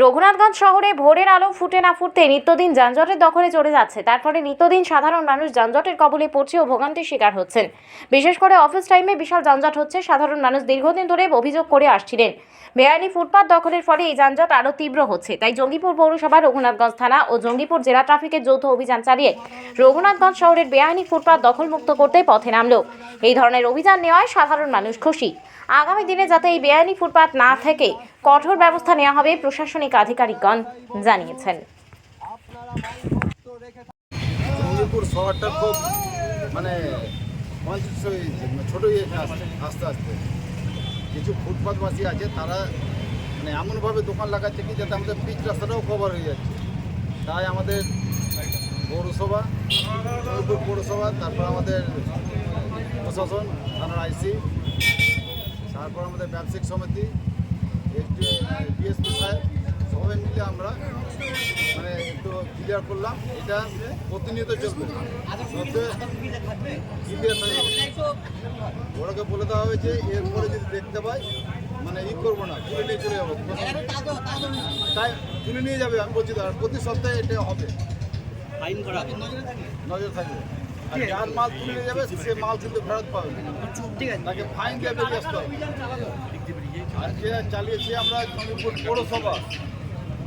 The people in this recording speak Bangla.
রঘুনাথগঞ্জ শহরে ভোরের আলো ফুটে না ফুটতে নিত্যদিন যানজটের দখলে চলে যাচ্ছে। তারপরে নিত্যদিন সাধারণ মানুষ যানজটের কবলে পড়ছে ও ভোগান্তির শিকার হচ্ছেন। বিশেষ করে অফিস টাইমে বিশাল যানজট হচ্ছে সাধারণ মানুষ দীর্ঘদিন ধরে অভিযোগ করে আসছিলেন। বেআইনি ফুটপাত দখলের ফলে এই যানজট আরও তীব্র হচ্ছে। তাই জঙ্গিপুর পৌরসভা, রঘুনাথগঞ্জ থানা ও জঙ্গিপুর জেলা ট্রাফিকের যৌথ অভিযান চালিয়ে রঘুনাথগঞ্জ শহরের বেআইনি ফুটপাত দখলমুক্ত করতে পথে নামলো। এই ধরনের অভিযান নেওয়ায় সাধারণ মানুষ খুশি। আগামী দিনে যাতে এই বেআইনি ফুটপাত না থেকে কঠোর ব্যবস্থা নেওয়া হবে প্রশাসনিক আধিকারিকগণ জানিয়েছেন। শহরটা খুব মানে গেছে, মানে আস্তে আস্তে আস্তে। কিছু ফুটপাথবাসী আছে তারা মানে এমনভাবে দোকান লাগাচ্ছে কি যাতে আমাদের পিচ রাস্তাটাও কভার হয়ে যাচ্ছে। তাই আমাদের পৌরসভা জঙ্গিপুর পৌরসভা তারপর আমাদের প্রশাসন থানার আইসি তারপর আমাদের ব্যবসায়িক সমিতি ডিএসপি সাহেব মিলে আমরা মানে একটু ক্লিয়ার করলাম এটা প্রতিনিয়ত চলবে। ক্লিয়ার ওরাকে বলে দেওয়া হয়েছে এরপরে যদি দেখতে পাই মানে ই করব না তুলে নিয়ে চলে যাব। তাই তুলে নিয়ে যাবে আমি বলছি তো, আর প্রতি সপ্তাহে এটা হবে। ফাইন করা নজর থাকবে। আর যার মাল তুলে নিয়ে যাবে সে মাল কিন্তু ফেরত পাবে। ঠিক আছে তাকে ফাইন দিয়ে বেরিয়ে আসতে হবে। আর যে চালিয়েছি আমরা পৌরসভা